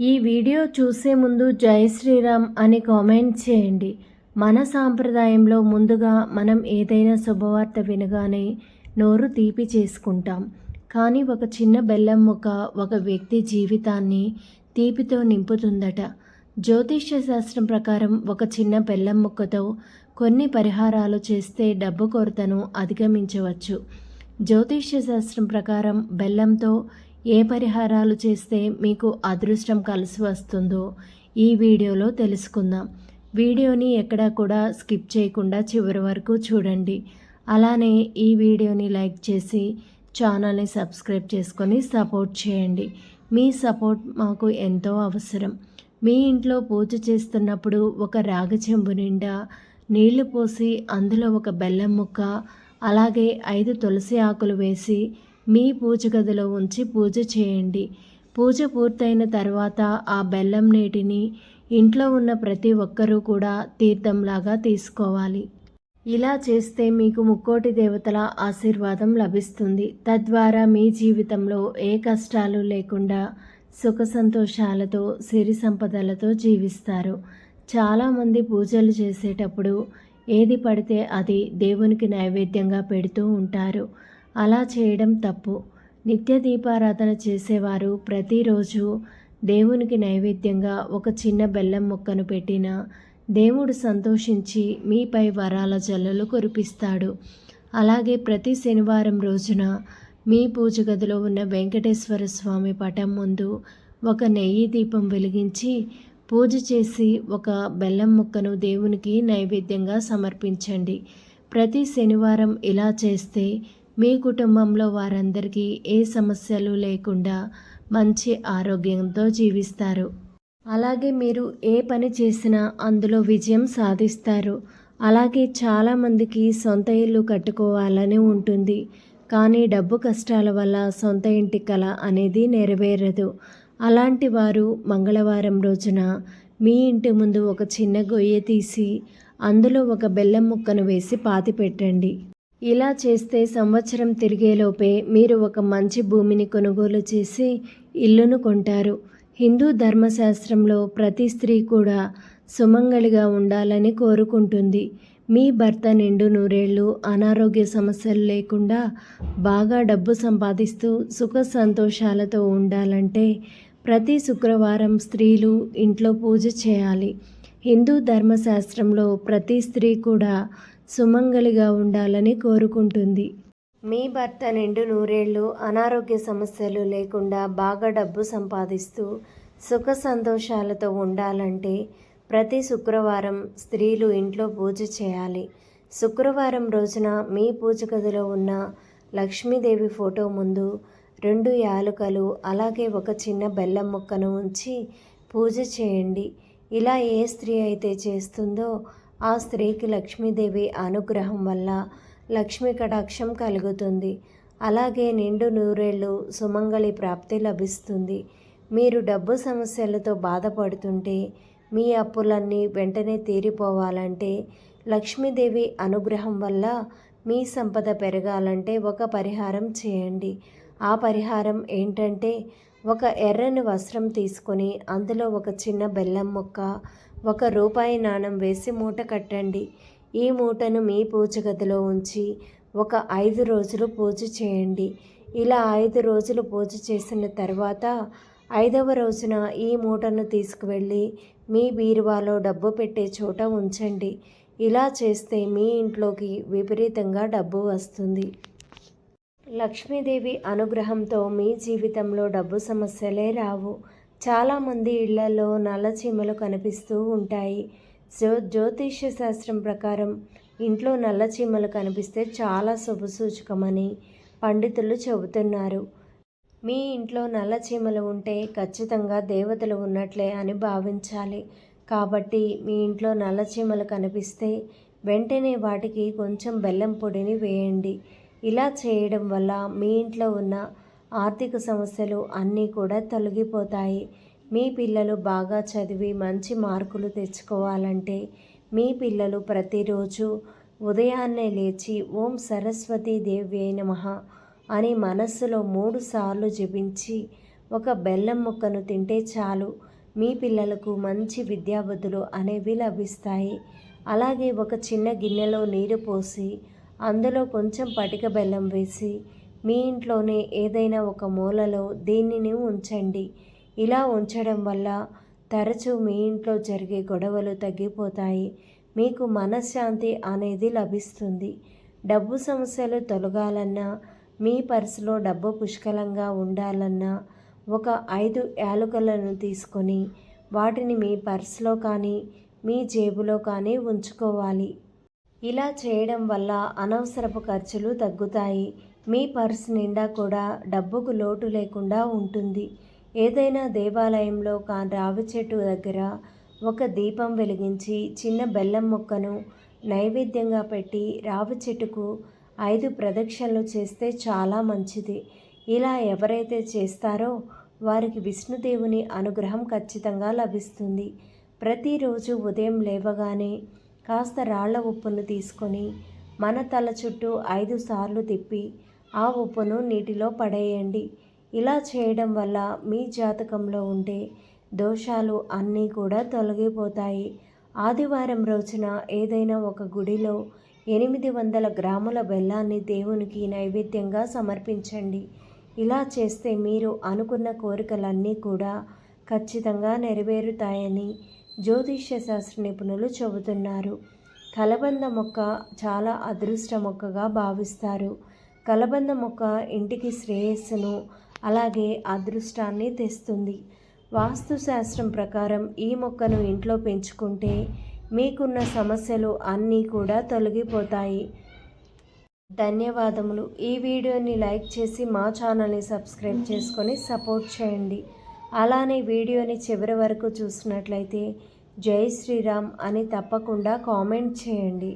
ఈ వీడియో చూసే ముందు జై శ్రీరామ్ అని కామెంట్ చేయండి. మన సాంప్రదాయంలో ముందుగా మనం ఏదైనా శుభవార్త వినగానే నోరు తీపి చేసుకుంటాం. కానీ ఒక చిన్న బెల్లం ముక్క ఒక వ్యక్తి జీవితాన్ని తీపితో నింపుతుందట. జ్యోతిష్య శాస్త్రం ప్రకారం ఒక చిన్న బెల్లం ముక్కతో కొన్ని పరిహారాలు చేస్తే డబ్బు కొరతను అధిగమించవచ్చు. జ్యోతిష్య శాస్త్రం ప్రకారం బెల్లంతో ఏ పరిహారాలు చేస్తే మీకు అదృష్టం కలిసి వస్తుందో ఈ వీడియోలో తెలుసుకుందాం. వీడియోని ఎక్కడా కూడా స్కిప్ చేయకుండా చివరి వరకు చూడండి. అలానే ఈ వీడియోని లైక్ చేసి ఛానల్ని సబ్స్క్రైబ్ చేసుకొని సపోర్ట్ చేయండి. మీ సపోర్ట్ మాకు ఎంతో అవసరం. మీ ఇంట్లో పూజ చేస్తున్నప్పుడు ఒక రాగి చెంబు నిండా నీళ్ళు పోసి అందులో ఒక బెల్లం ముక్క అలాగే ఐదు తులసి ఆకులు వేసి మీ పూజ గదిలో ఉంచి పూజ చేయండి. పూజ పూర్తయిన తర్వాత ఆ బెల్లం నీటిని ఇంట్లో ఉన్న ప్రతి ఒక్కరూ కూడా తీర్థంలాగా తీసుకోవాలి. ఇలా చేస్తే మీకు ముక్కోటి దేవతల ఆశీర్వాదం లభిస్తుంది. తద్వారా మీ జీవితంలో ఏ కష్టాలు లేకుండా సుఖ సంతోషాలతో సిరి సంపదలతో జీవిస్తారు. చాలామంది పూజలు చేసేటప్పుడు ఏది పడితే అది దేవునికి నైవేద్యంగా పెడుతూ ఉంటారు. అలా చేయడం తప్పు. నిత్య దీపారాధన చేసేవారు ప్రతిరోజు దేవునికి నైవేద్యంగా ఒక చిన్న బెల్లం ముక్కను పెట్టిన దేవుడు సంతోషించి మీపై వరాల జల్లలు కురిపిస్తాడు. అలాగే ప్రతి శనివారం రోజున మీ పూజ గదిలో ఉన్న వెంకటేశ్వర స్వామి పటం ముందు ఒక నెయ్యి దీపం వెలిగించి పూజ చేసి ఒక బెల్లం ముక్కను దేవునికి నైవేద్యంగా సమర్పించండి. ప్రతి శనివారం ఇలా చేస్తే మీ కుటుంబంలో వారందరికీ ఏ సమస్యలు లేకుండా మంచి ఆరోగ్యంతో జీవిస్తారు. అలాగే మీరు ఏ పని చేసినా అందులో విజయం సాధిస్తారు. అలాగే చాలామందికి సొంత ఇల్లు కట్టుకోవాలని ఉంటుంది. కానీ డబ్బు కష్టాల వల్ల సొంత ఇంటి కల అనేది నెరవేరదు. అలాంటి వారు మంగళవారం రోజున మీ ఇంటి ముందు ఒక చిన్న గొయ్య తీసి అందులో ఒక బెల్లం ముక్కను వేసి పాతి పెట్టండి. ఇలా చేస్తే సంవత్సరం తిరిగేలోపే మీరు ఒక మంచి భూమిని కొనుగోలు చేసి ఇల్లును కొంటారు. హిందూ ధర్మశాస్త్రంలో ప్రతి స్త్రీ కూడా సుమంగళిగా ఉండాలని కోరుకుంటుంది. మీ భర్త నిండు నూరేళ్ళు అనారోగ్య సమస్యలు లేకుండా బాగా డబ్బు సంపాదిస్తూ సుఖ సంతోషాలతో ఉండాలంటే ప్రతి శుక్రవారం స్త్రీలు ఇంట్లో పూజ చేయాలి. హిందూ ధర్మశాస్త్రంలో ప్రతి స్త్రీ కూడా సుమంగలిగా ఉండాలని కోరుకుంటుంది. మీ భర్త నిండు నూరేళ్ళు అనారోగ్య సమస్యలు లేకుండా బాగా డబ్బు సంపాదిస్తూ సుఖ సంతోషాలతో ఉండాలంటే ప్రతి శుక్రవారం స్త్రీలు ఇంట్లో పూజ చేయాలి. శుక్రవారం రోజున మీ పూజ గదిలో ఉన్న లక్ష్మీదేవి ఫోటో ముందు రెండు యాలుకలు అలాగే ఒక చిన్న బెల్లం ముక్కను ఉంచి పూజ చేయండి. ఇలా ఏ స్త్రీ అయితే చేస్తుందో ఆ స్త్రీకి లక్ష్మీదేవి అనుగ్రహం వల్ల లక్ష్మీ కటాక్షం కలుగుతుంది. అలాగే నిండు నూరేళ్ళు సుమంగళి ప్రాప్తి లభిస్తుంది. మీరు డబ్బు సమస్యలతో బాధపడుతుంటే మీ అప్పులన్నీ వెంటనే తీరిపోవాలంటే లక్ష్మీదేవి అనుగ్రహం వల్ల మీ సంపద పెరగాలంటే ఒక పరిహారం చేయండి. ఆ పరిహారం ఏంటంటే ఒక ఎర్రని వస్త్రం తీసుకొని అందులో ఒక చిన్న బెల్లం ముక్క ఒక రూపాయి నాణం వేసి మూట కట్టండి. ఈ మూటను మీ పూజ గదిలో ఉంచి ఒక ఐదు రోజులు పూజ చేయండి. ఇలా ఐదు రోజులు పూజ చేసిన తర్వాత ఐదవ రోజున ఈ మూటను తీసుకువెళ్ళి మీ బీరువాలో డబ్బు పెట్టే చోట ఉంచండి. ఇలా చేస్తే మీ ఇంట్లోకి విపరీతంగా డబ్బు వస్తుంది. లక్ష్మీదేవి అనుగ్రహంతో మీ జీవితంలో డబ్బు సమస్యలే రావు. చాలామంది ఇళ్ళలో నల్లచీమలు కనిపిస్తూ ఉంటాయి. జ్యో జ్యోతిష్య శాస్త్రం ప్రకారం ఇంట్లో నల్లచీమలు కనిపిస్తే చాలా శుభసూచకమని పండితులు చెబుతున్నారు. మీ ఇంట్లో నల్లచీమలు ఉంటే ఖచ్చితంగా దేవతలు ఉన్నట్లే అని భావించాలి. కాబట్టి మీ ఇంట్లో నల్లచీమలు కనిపిస్తే వెంటనే వాటికి కొంచెం బెల్లం పొడిని వేయండి. ఇలా చేయడం వల్ల మీ ఇంట్లో ఉన్న ఆర్థిక సమస్యలు అన్నీ కూడా తొలగిపోతాయి. మీ పిల్లలు బాగా చదివి మంచి మార్కులు తెచ్చుకోవాలంటే మీ పిల్లలు ప్రతిరోజు ఉదయాన్నే లేచి ఓం సరస్వతీ దేవి నమ అని మనస్సులో మూడు సార్లు జపించి ఒక బెల్లం ముక్కను తింటే చాలు. మీ పిల్లలకు మంచి విద్యాబుద్ధులు అనేవి లభిస్తాయి. అలాగే ఒక చిన్న గిన్నెలో నీరు పోసి అందులో కొంచెం పటిక బెల్లం వేసి మీ ఇంట్లోనే ఏదైనా ఒక మూలలో దీనిని ఉంచండి. ఇలా ఉంచడం వల్ల తరచూ మీ ఇంట్లో జరిగే గొడవలు తగ్గిపోతాయి. మీకు మనశ్శాంతి అనేది లభిస్తుంది. డబ్బు సమస్యలు తొలగాలన్నా మీ పర్సులో డబ్బు పుష్కలంగా ఉండాలన్నా ఒక ఐదు యాలుకలను తీసుకొని వాటిని మీ పర్సులో కానీ మీ జేబులో కానీ ఉంచుకోవాలి. ఇలా చేయడం వల్ల అనవసరపు ఖర్చులు తగ్గుతాయి. మీ పర్స్ నిండా కూడా డబ్బుకు లోటు లేకుండా ఉంటుంది. ఏదైనా దేవాలయంలో కా రావి చెట్టు దగ్గర ఒక దీపం వెలిగించి చిన్న బెల్లం మొక్కను నైవేద్యంగా పెట్టి రావి చెట్టుకు ఐదు ప్రదక్షిణలు చేస్తే చాలా మంచిది. ఇలా ఎవరైతే చేస్తారో వారికి విష్ణుదేవుని అనుగ్రహం ఖచ్చితంగా లభిస్తుంది. ప్రతిరోజు ఉదయం లేవగానే కాస్త రాళ్ళ ఉప్పును తీసుకొని మన తల చుట్టూ ఐదు సార్లు తిప్పి ఆ ఉప్పును నీటిలో పడేయండి. ఇలా చేయడం వల్ల మీ జాతకంలో ఉండే దోషాలు అన్నీ కూడా తొలగిపోతాయి. ఆదివారం రోజున ఏదైనా ఒక గుడిలో ఎనిమిది వందల గ్రాముల బెల్లాన్ని దేవునికి నైవేద్యంగా సమర్పించండి. ఇలా చేస్తే మీరు అనుకున్న కోరికలన్నీ కూడా ఖచ్చితంగా నెరవేరుతాయని జ్యోతిష్య శాస్త్ర నిపుణులు చెబుతున్నారు. కలబంద మొక్క చాలా అదృష్ట మొక్కగా భావిస్తారు. కలబంద మొక్క ఇంటికి శ్రేయస్సును అలాగే అదృష్టాన్ని తెస్తుంది. వాస్తుశాస్త్రం ప్రకారం ఈ మొక్కను ఇంట్లో పెంచుకుంటే మీకున్న సమస్యలు అన్నీ కూడా తొలగిపోతాయి. ధన్యవాదములు. ఈ వీడియోని లైక్ చేసి మా ఛానల్ని సబ్స్క్రైబ్ చేసుకొని సపోర్ట్ చేయండి. అలానే వీడియోని చివరి వరకు చూసినట్లయితే జై శ్రీరామ్ అని తప్పకుండా కామెంట్ చేయండి.